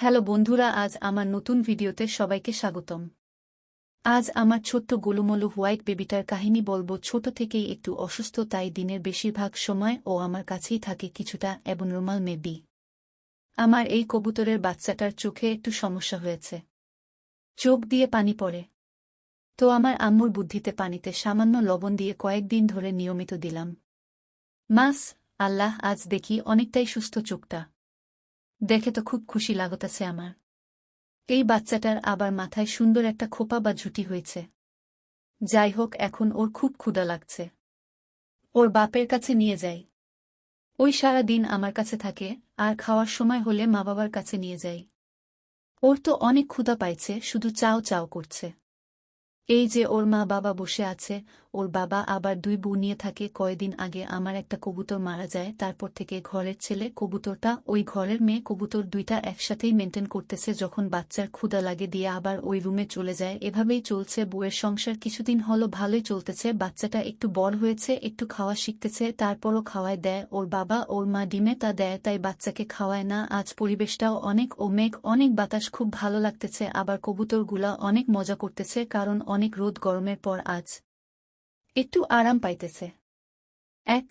Hello বন্ধুরা, আজ আমার নতুন ভিডিওতে সবাইকে স্বাগতম। আজ আমার ছোট্ট গোলুমলু হোয়াইট বেবিটার কাহিনী বলব। ছোট থেকেই একটু অসুস্থ, তাই দিনের বেশিরভাগ সময় ও আমার কাছেই থাকে কিছুটা এবং রুমাল মেবি। আমার এই কবুতরের বাচ্চাটার চোখে একটু সমস্যা হয়েছে। চোখ দিয়ে পানি পড়ে। তো আমার আম্মুর বুদ্ধিতে পানিতে সামান্য লবণ দিয়ে কয়েকদিন ধরে নিয়মিত দিলাম। মাস, আল্লাহ, আজ দেখি অনেকটাই সুস্থ চোখটা। দেখে তো খুব খুশি লাগতাছে আমার। এই বাচ্চাটার আবার মাথায় সুন্দর একটা খোপা বা ঝুটি হয়েছে। যাই হোক, এখন ওর খুব ক্ষুধা লাগছে। ওর বাপের কাছে নিয়ে যাই। ওই সারা দিন আমার কাছে থাকে, আর খাওয়ার সময় হলে মা বাবার কাছে নিয়ে যাই। ওর তো অনেক ক্ষুধা পাইছে, শুধু চাও চাও করছে। এই যে ওর মা বাবা বসে আছে, ওর বাবা আবার দুই বউ নিয়ে থাকে কয়দিন আগে আমার একটা কবুতর মারা যায়, তারপর থেকে ঘরের ছেলে কবুতরটা, ওই ঘরের মেয়ে কবুতর দুইটা একসাথেই মেনটেন করতেছে, যখন বাচ্চার ক্ষুদা লাগে দিয়ে আবার ওই রুমে চলে যায়। এভাবেই চলছে, বউয়ের সংসার কিছুদিন হলো ভালোই চলতেছে, বাচ্চাটা একটু বড় হয়েছে, একটু খাওয়া শিখতেছে, তারপরও খাওয়ায় দেয়, ওর বাবা ওর মা ডিমে তা দেয়, তাই বাচ্চাকে খাওয়ায় না, আজ পরিবেশটাও অনেক ও মেঘ, অনেক বাতাস, খুব ভালো লাগতেছে, আবার কবুতরগুলা অনেক মজা করতেছে, কারণ অনেক রোদ গরমের পর আজ। একটু আরাম পাইতেছে। এক